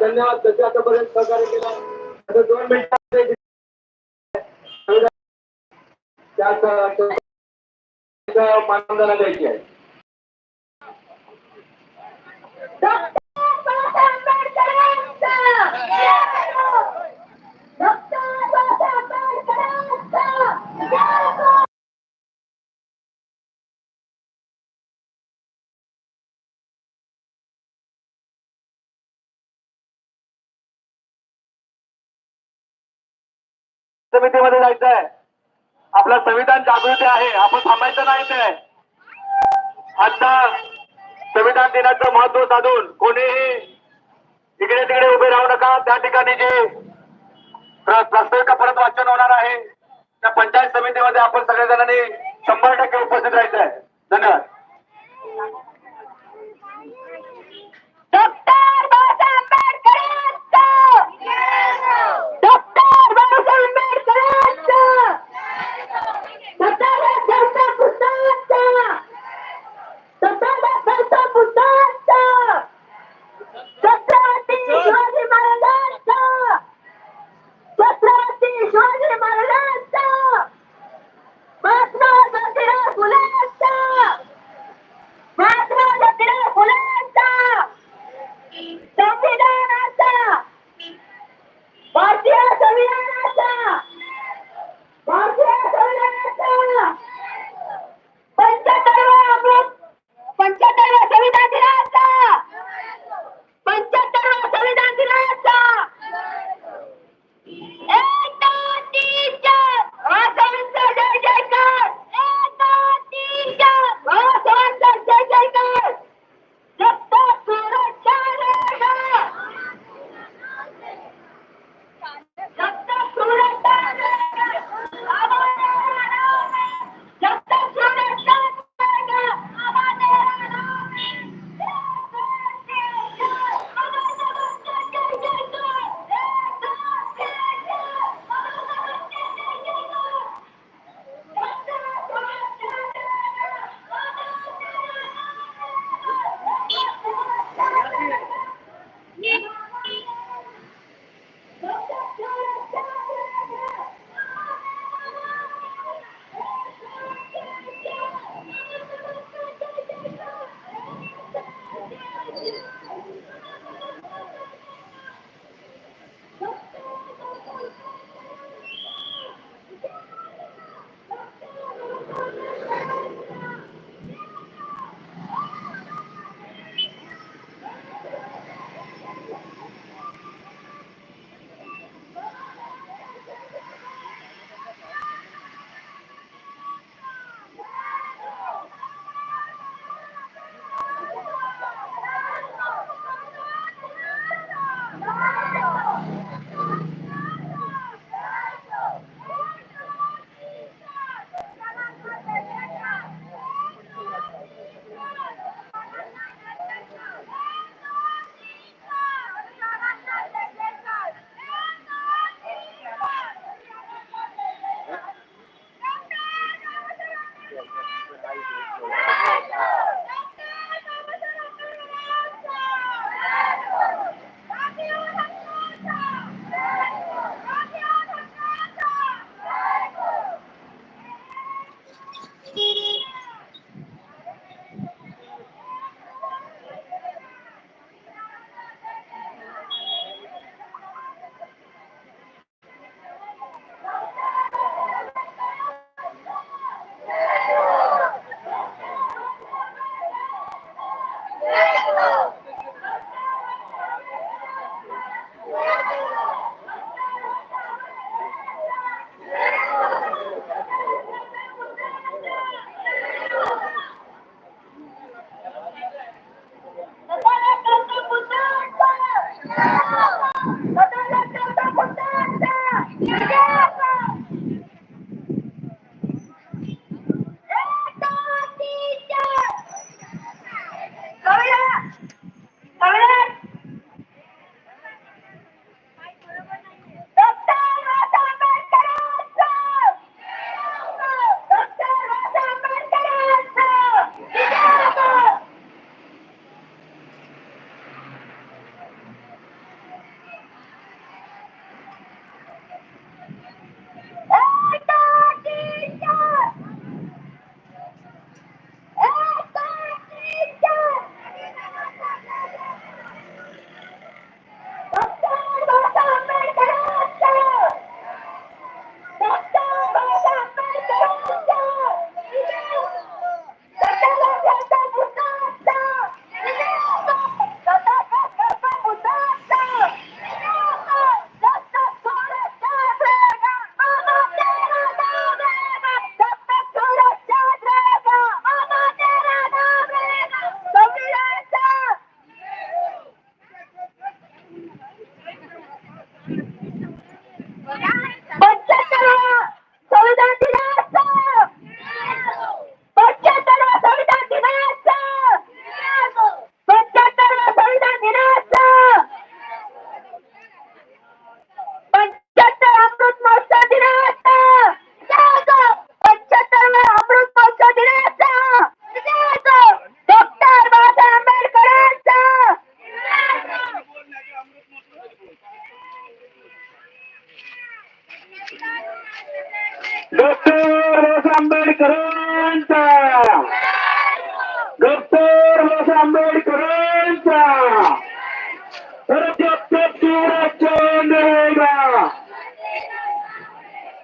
धन्यवाद. त्याचे आतापर्यंत सहकार्य केला. आता दोन मिनिटांमध्ये त्या मानधना द्यायची आहे. समितीमध्ये जायचं आहे आपलं संविधान जागृती आहे. आपण थांबायचं नाही ते आता संविधान दिनाचं महत्त्व साधून कोणीही इकडे तिकडे उभे राहू नका. त्या ठिकाणी जे प्र- परत वाचन होणार आहे त्या पंचायत समितीमध्ये आपण सगळ्या जणांनी शंभर टक्के उपस्थित राहायचं आहे धन्यवाद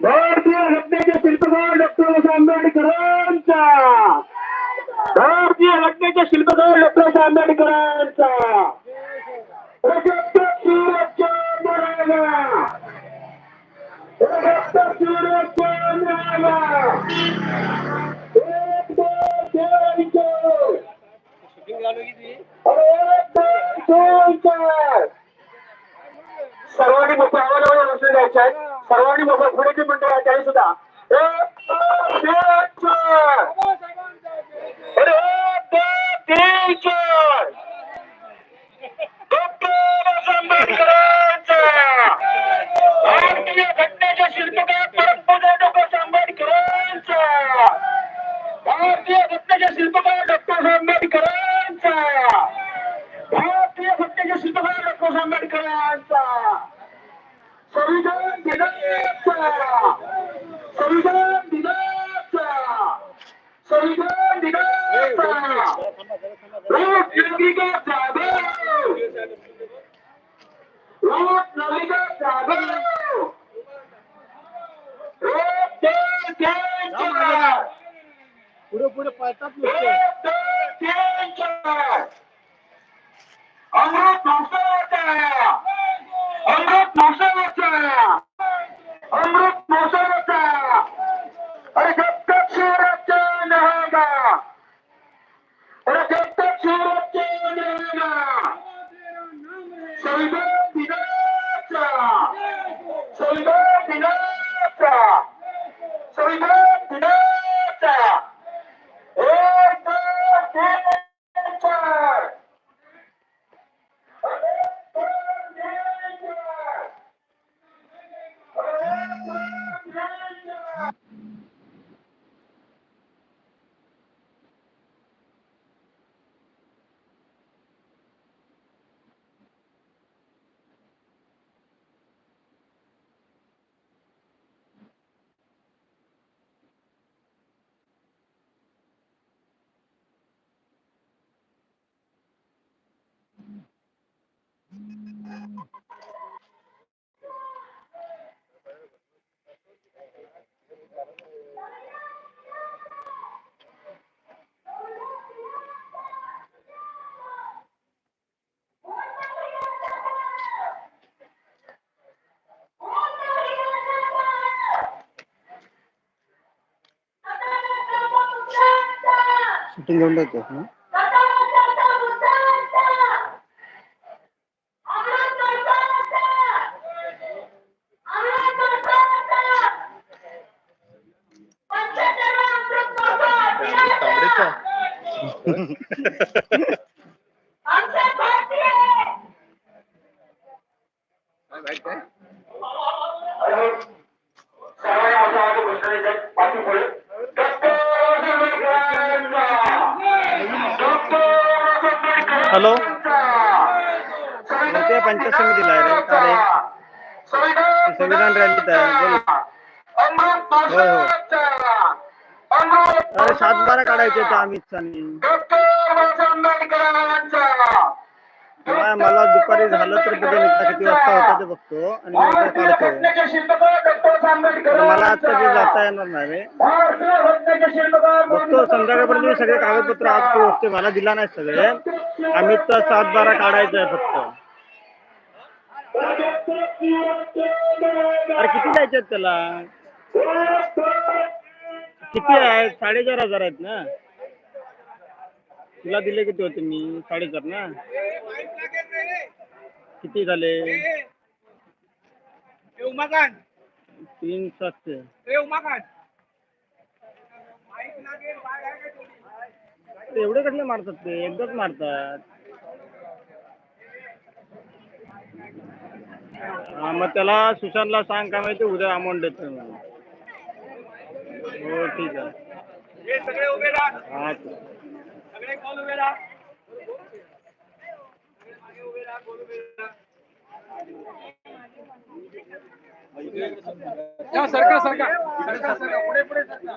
भारतीय घटनेचे शिल्पकार डॉक्टर बाबासाहेब आंबेडकरांचा. भारतीय घटनेचे शिल्पकार डॉक्टर बाबासाहेब आंबेडकरांचा. प्रजासत्ताक सुरक्षा मिळाला प्रजासत्ताक सुरक्षा दोन चार सर्वांनी मोठ्या आवाजावर बसले जायचे आहेत सर्वांनी मोठ्या पुढे जे म्हणतो आहे त्याही सुद्धा एक भारतीय घटनेचे शिल्पकार परमपूज्य डॉक्टर आंबेडकरांचा भारतीय घटनेच्या शिल्पकार डॉक्टर आंबेडकरांचा भारतीय घटनेच्या शिल्पकार डॉक्टर आंबेडकरांचा संविधान दिनाचा! संविधान दिनाचा! संविधान नागरिका जागो! नागरिका जागो! पुढे पुढे पळतात अमृत अमृत महोत्सवाचा अमृत महोत्सवाचा अरे जब तक सूरज चांद रहेगा अरे जब तक सूरज चांद रहेगा संविधान दिनाचा संविधान दिनाचा संविधान दिनाचा एक दोन तीन चार एक दोन तीन चार एक दोन तीन चार शूटिंग घेऊन जातो ना आमच्या हॅलो. ते पंचायत समितीला आहे संविधान रॅलीत आहे. हो अरे सात बारा काढायचे होते अमित शहानी मला मला दुपारी झालं तर बघेन एकदा किती वाजता होता ते बघतो आणि मग ते काढतो तर मला आज कधी जाता येणार नाही रे. बघतो संध्याकाळपर्यंत मी सगळे कागदपत्र आज तू वस्तू मला दिला नाही सगळे. अमितचा सात बारा काढायचं आहे फक्त. अरे किती द्यायचे आहेत त्याला? किती आहे साडेचार हजार आहेत ना? तुला दिले किती होते मी? साडेचार ना? किती झाले? तीन सातशे एवढे कसले मारतात ते? एकदाच मारतात. हा मग त्याला सुशांतला सांग काय माहिती उद्या अमाऊंट देतो हो ठीक आहे. हा सगळे कॉल उभे राहा. मागे उभे राहा, कोण उभे राहा. सरका सरका. सरका सरका. पुढे पुढे सरका.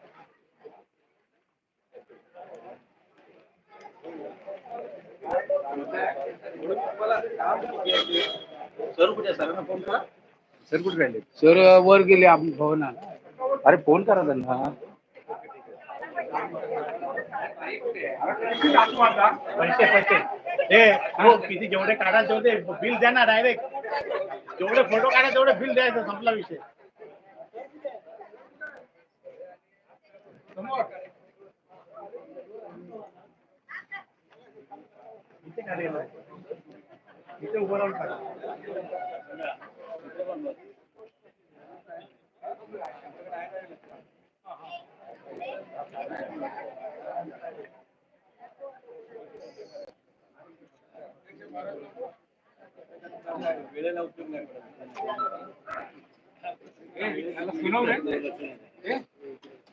सर कुठे राहिले? सर वर गेले आपण भवनाला. अरे फोन करा त्यांना. पैसे पैसे. हे हो किती जेवढे काढा तेवढे बिल द्या ना डायरेक्ट जेवढे फोटो काढा तेवढे बिल द्यायचं संपला विषय. इथे काढेल इथे उभं राहून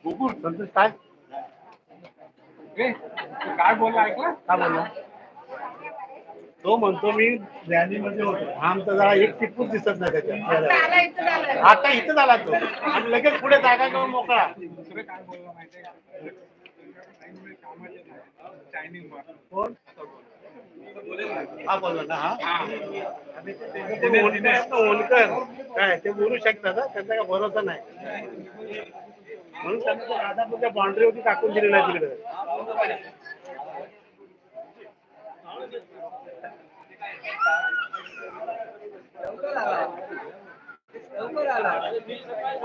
गुगुळ संतोष काय काय बोलला ऐकला? का बोलला? तो म्हणतो मी रॅलीमध्ये होतो. आमचा जरा एक टिपूच दिसत नाही त्याच्यात आता इथं झाला तो. आणि लगेच पुढे जागा घेऊन मोकळा. कोण? हा बोलला ना हा. हा. काय ते बोलू शकतात हा, त्यांचा काय भरोसा नाही. म्हणून त्यांना तो राधापूरच्या बाउंड्री होती टाकून दिलेला आहे तिकडे.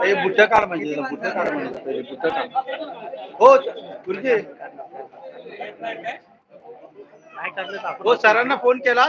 हे बुट्ट काढ म्हणजे बुट्ट काढ म्हणजे पहिले बुट्ट काढ. हो गुरुजी. हो सरांना फोन केला.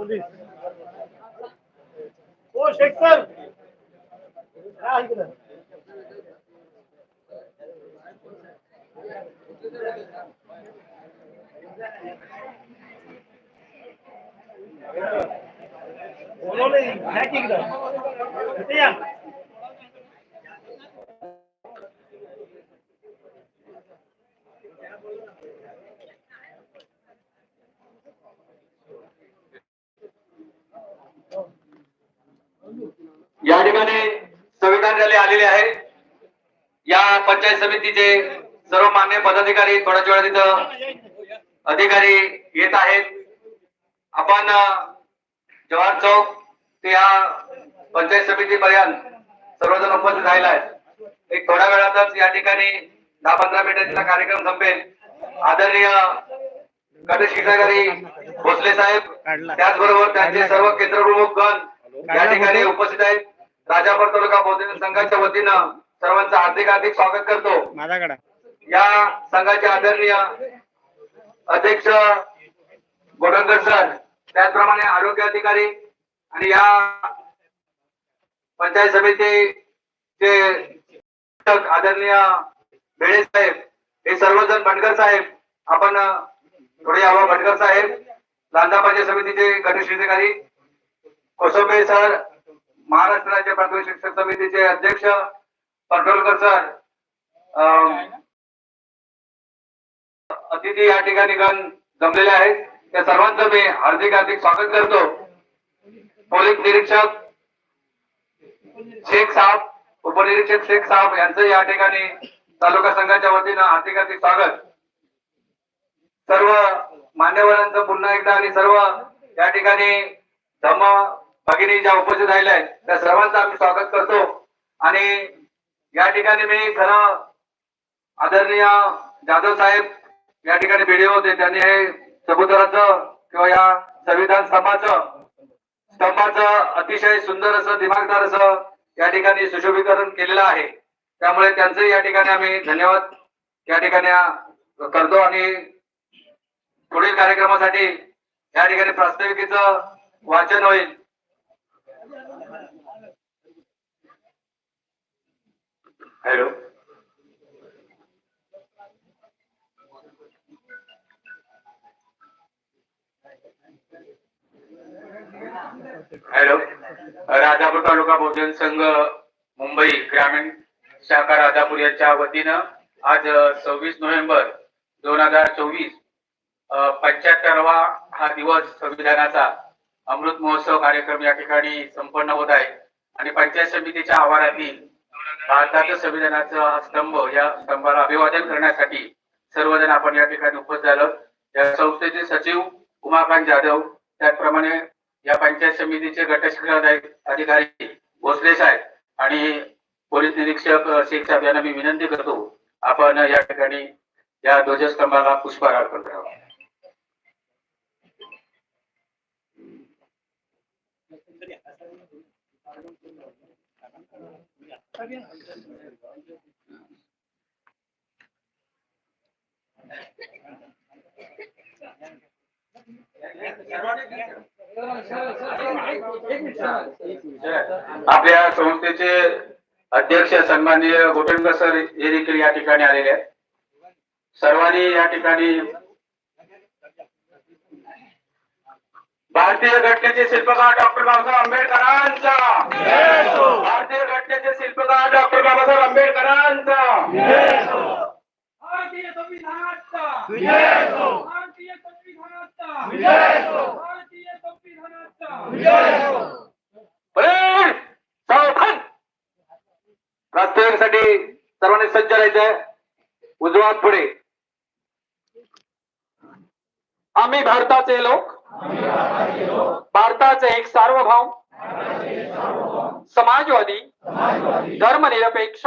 पोलीस. हो शेख सर काय ऐकलं बोलवलंय या या. ठिकाणी संविधान रॅली आलेली आहे. या पंचायत समितीचे सर्व मान्य पदाधिकारी थोड्याच वेळा तिथं अधिकारी येत आहेत. आपण जवाहर चौक ते या पंचायत समितीपर्यंत सर्वजण उपस्थित राहिला आहे. एक थोड्या वेळातच या ठिकाणी दहा पंधरा मिनिटांचा कार्यक्रम संपेल. आदरणीय गणेश अधिकारी भोसले साहेब त्याचबरोबर त्यांचे सर्व केंद्रप्रमुख गण या ठिकाणी उपस्थित आहेत. राजापूर तालुका बौद्धिक संघाच्या वतीनं सर्वांचं हार्दिक हार्दिक स्वागत करतो. माझ्याकडे. या संघाचे आदरणीय अध्यक्ष गोडंकर सर त्याचप्रमाणे आरोग्य अधिकारी आणि या पंचायत समितीचे आदरणीय भेळे साहेब हे सर्वजण भटकर साहेब आपण थोडे यावं भटकर साहेब लांजा पंचायत समितीचे गणेश अधिकारी कोसंबे सर महाराष्ट्र राज्य प्राथमिक शिक्षक समितीचे अध्यक्ष पटोलकर सर अतिथी या ठिकाणी गण जमलेले आहेत. त्या सर्वांचं मी हार्दिक हार्दिक स्वागत करतो. पोलीस निरीक्षक शेख साहेब उपनिरीक्षक शेख साहेब यांचं या ठिकाणी तालुका संघाच्या वतीनं हार्दिक हार्दिक स्वागत. सर्व मान्यवरांचं पुन्हा एकदा आणि सर्व या ठिकाणी धम्म भगिनी ज्या उपस्थित राहिल्या. आहेत त्या सर्वांचं आम्ही स्वागत करतो. आणि या ठिकाणी मी खरं आदरणीय जाधव साहेब या ठिकाणी व्हिडिओ होते. त्यांनी हे समुद्राचं किंवा या संविधान स्तंभाचं स्तंभाचं अतिशय सुंदर असं दिमागदार असं या ठिकाणी सुशोभीकरण केलेलं आहे. त्यामुळे त्यांचे या ठिकाणी आम्ही धन्यवाद या ठिकाणी करतो. आणि पुढील कार्यक्रमासाठी या ठिकाणी प्रास्ताविकेचं वाचन होईल. हॅलो. हॅलो. राजापूर तालुका बहुजन संघ मुंबई ग्रामीण शाखा राजापूर यांच्या वतीनं आज सव्वीस नोव्हेंबर दोन हजार चोवीस पंच्याहत्तरवा हा दिवस संविधानाचा अमृत महोत्सव कार्यक्रम या ठिकाणी संपन्न होत आहे. आणि पंचायत समितीच्या आवारातील भारताचं संविधानाचा स्तंभ या स्तंभाला अभिवादन करण्यासाठी सर्वजण आपण या ठिकाणी उपस्थित झालो. या संस्थेचे सचिव उमाकांत जाधव त्याचप्रमाणे या पंचायत समितीचे गटशिक्षण अधिकारी भोसले साहेब आणि पोलीस निरीक्षक शेख साहेब यांना मी विनंती करतो आपण या ठिकाणी या ध्वजस्तंभाला पुष्पहार अर्पण करावा. आपल्या संस्थेचे अध्यक्ष सन्माननीय गोटेंकर सर हे देखील या ठिकाणी आलेले आहेत. सर्वांनी या ठिकाणी भारतीय घटनेचे शिल्पकार डॉक्टर बाबासाहेब आंबेडकरांचा भारतीय घटनेचे शिल्पकार डॉक्टर बाबासाहेब आंबेडकरांचा भारतीय संविधानाचा विजय असो. भारतीय संविधानाचा विजय असो. भारतीय संविधानाचा विजय हो सर्वांनी सज्ज राहायचंय. उजवा पुढे. आम्ही भारताचे लोक. भारताचे एक सार्वभौम समाजवादी. धर्मनिरपेक्ष.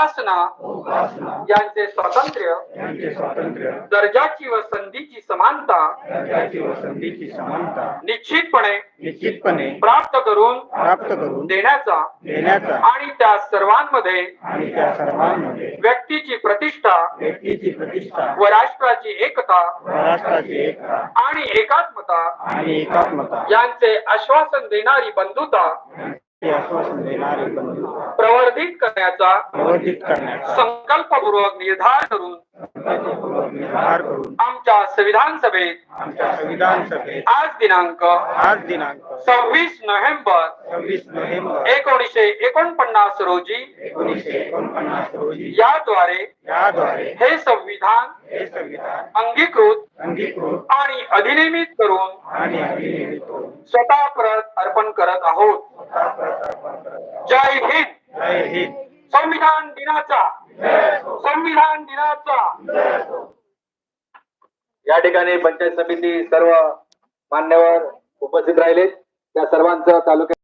उपासना यांचे स्वातंत्र्य दर्जाची व संधीची समानता निश्चितपणे निश्चितपणे प्राप्त करून प्राप्त करून देण्याचा देण्याचा आणि त्या सर्वांमध्ये आणि त्या सर्वांमध्ये व्यक्तीची प्रतिष्ठा व्यक्तीची प्रतिष्ठा व राष्ट्राची एकता राष्ट्राची एकता आणि एकात्मता आणि एकात्मता यांचे आश्वासन देणारी बंधुता आश्वासन देणारे बंधू प्रवर्धित करण्याचा प्रवर्धित करण्याचा. संकल्पपूर्वक निर्धार करून आमच्या संविधान सभेत आमच्या संविधान सभेत आज दिनांक आज दिनांक सव्वीस नोव्हेंबर सव्वीस नोव्हेंबर एकोणीसशे एकोणपन्नास रोजी एकोणीसशे एकोणपन्नास रोजी याद्वारे याद्वारे हे संविधान हे संविधान अंगीकृत अंगीकृत आणि अधिनियमित करून आणि अभिनेमित करून स्वतः परत अर्पण करत आहोत. स्वतः परत अर्पण करत आहोत. जय हिंद. जय हिंद. संविधान दिनाचा संविधान दिनाचा. या ठिकाणी पंचायत समिती सर्व मान्यवर उपस्थित राहिले. त्या सर्वांचं तालुक्यात